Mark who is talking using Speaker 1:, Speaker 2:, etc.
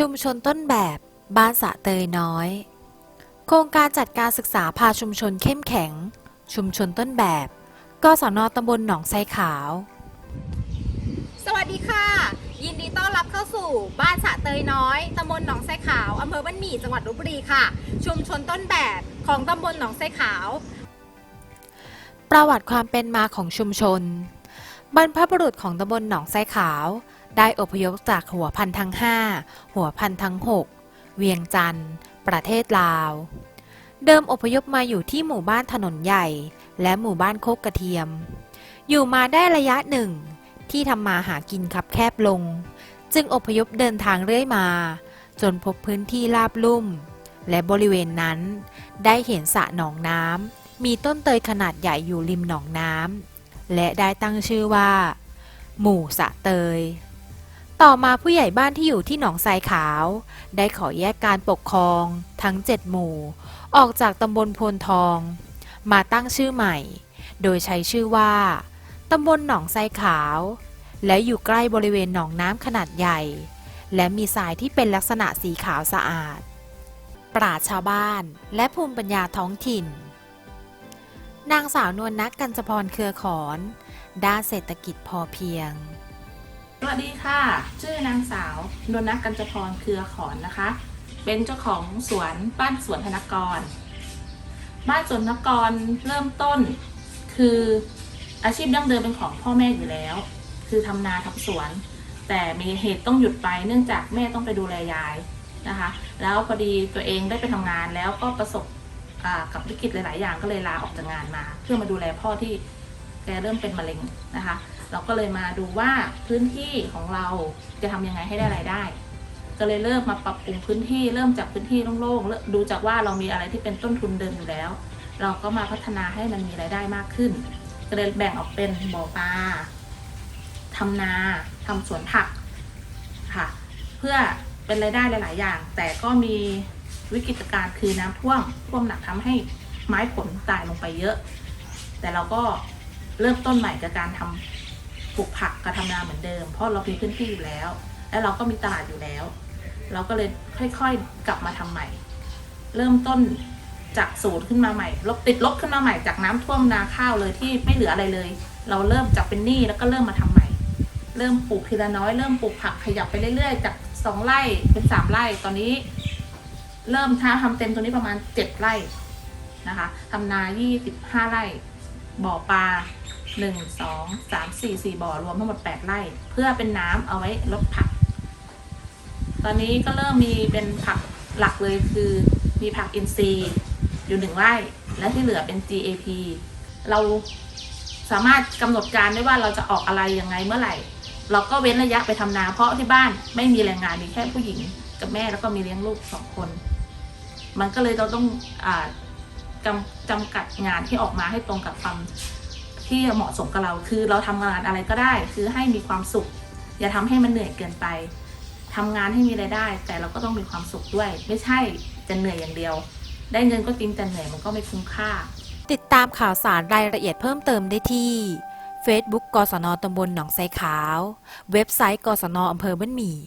Speaker 1: ชุมชนต้นแบบบ้านสะเตยน้อย โครงการจัดการศึกษาพาชุมชนเข้มแข็ง ชุมชนต้นแบบกศนตำบลหนองไซขาว
Speaker 2: สวัสดีค่ะ ยินดีต้อนรับเข้าสู่บ้านสะเตยน้อยตำบลหนองไซขาวอำเภอบ้านหมี่จังหวัดลบบุรีค่ะ ชุมชนต้นแบบของตำบลหนองไซขาว
Speaker 1: ประวัติความเป็นมาของชุมชน บรรพบุรุษของตำบลหนองไซขาว ได้อพยพจากหัวพันธ์ทั้ง5หัวพันธ์ทั้ง6เวียงจันทร์ ประเทศลาว เดิมอพยพมาอยู่ที่หมู่บ้านถนนใหญ่ และหมู่บ้านโคกกระเทียม อยู่มาได้ระยะหนึ่ง ที่ทำมาหากินคับแคบลง จึงอพยพเดินทางเรื่อยมา จนพบพื้นที่ราบลุ่ม และบริเวณนั้น ได้เห็นสระหนองน้ำมีต้นเตยขนาดใหญ่อยู่ริมหนองน้ำ และได้ตั้งชื่อว่า หมู่สะเตย ต่อมาผู้ใหญ่บ้านที่อยู่ที่หนองทรายขาว ได้ขอแยกการปกครองทั้ง 7 หมู่ ออกจากตำบลโพนทอง มาตั้งชื่อใหม่ โดยใช้ชื่อว่าตำบลหนองทรายขาว และอยู่ใกล้บริเวณหนองน้ำขนาดใหญ่ และมีทรายที่เป็นลักษณะสีขาวสะอาด ปราชชาวบ้านและภูมิปัญญาท้องถิ่น นางสาวนวลนักกัญจพรเครือขอน ด้านเศรษฐกิจพอเพียง
Speaker 3: สวัสดีค่ะ ชื่อนางสาวนวลนักกัญจพรเครือขอนนะคะ เป็นเจ้าของสวนบ้านสวนธนกร บ้านสวนธนกรเริ่มต้น คืออาชีพดั้งเดิมเป็นของพ่อแม่อยู่แล้ว คือทำนาทำสวน แต่มีเหตุต้องหยุดไปเนื่องจากแม่ต้องไปดูแลยายนะคะ แล้วพอดีตัวเองได้ไปทำงานแล้วก็ประสบ กับวิกฤตหลาย ๆ อย่างก็เลยลาออกจากงานมา เพื่อมาดูแลพ่อที่แกเริ่มเป็นมะเร็งนะคะ เราก็เลยมาดูว่าพื้นที่ของเราจะทำยังไงให้ได้รายได้ ก็เลยเริ่มมาปรับปรุงพื้นที่เริ่มจากพื้นที่โล่งๆดูจากว่าเรามีอะไรที่เป็นต้นทุนเดิมอยู่แล้ว เราก็มาพัฒนาให้มันมีรายได้มากขึ้นก็เลยแบ่งออกเป็นบ่อปลาทำนาทำสวนผักค่ะ เพื่อเป็นรายได้หลาย ๆ อย่าง แต่ก็มี วิกฤตการณ์คือน้ำท่วมท่วมหนักทำให้ไม้ผลตายลงไปเยอะ แต่เราก็เริ่มต้นใหม่กับการทำปลูกผักกับทำนาเหมือนเดิม เพราะเรามีพื้นที่อยู่แล้ว และเราก็มีตลาดอยู่แล้ว เราก็เลยค่อยๆกลับมาทำใหม่ เริ่มต้นจากศูนย์ขึ้นมาใหม่ลบติดลบขึ้นมาใหม่จากน้ำท่วมนาข้าวเลยที่ไม่เหลืออะไรเลย เราเริ่มจากเป็นหนี้แล้วก็เริ่มมาทำใหม่ เริ่มปลูกทีละน้อยเริ่มปลูกผักขยับไปเรื่อยๆ จากสองไร่เป็นสามไร่ตอนนี้ เริ่มถ้าทำเต็มตัวนี้ประมาณเจ็ดไร่นะคะทำนายี่สิบห้าไร่ บ่อปลาหนึ่งสองสามสี่สี่บ่อรวมทั้งหมดแปดไร่ เพื่อเป็นน้ำเอาไว้ลดผัก ตอนนี้ก็เริ่มมีเป็นผักหลักเลยคือมีผักอินทรีย์อยู่หนึ่งไร่ และที่เหลือเป็น GAP เราสามารถกำหนดการได้ว่าเราจะออกอะไรยังไงเมื่อไหร่ เราก็เว้นระยะไปทำนาเพราะที่บ้านไม่มีแรงงานมีแค่ผู้หญิงกับแม่แล้วก็มีเลี้ยงลูกสองคน มันก็เลยเราต้องอจำจำกัดงานที่ออกมาให้ตรงกับความที่เหมาะสมกับเรา คือเราทำงานอะไรก็ได้ คือให้มีความสุข อย่าทำให้มันเหนื่อยเกินไปทำงานให้มีรายได้ แต่เราก็ต้องมีความสุขด้วย ไม่ใช่จะเหนื่อยอย่างเดียว ได้เงินก็จริงแต่เหนื่อยมันก็ไม่คุ้มค่า
Speaker 1: ติดตามข่าวสารรายละเอียดเพิ่มเติมได้ที่ Facebook กศนตำบลหนองไซขาว เว็บไซต์กศนอำเภอบ้านหมี่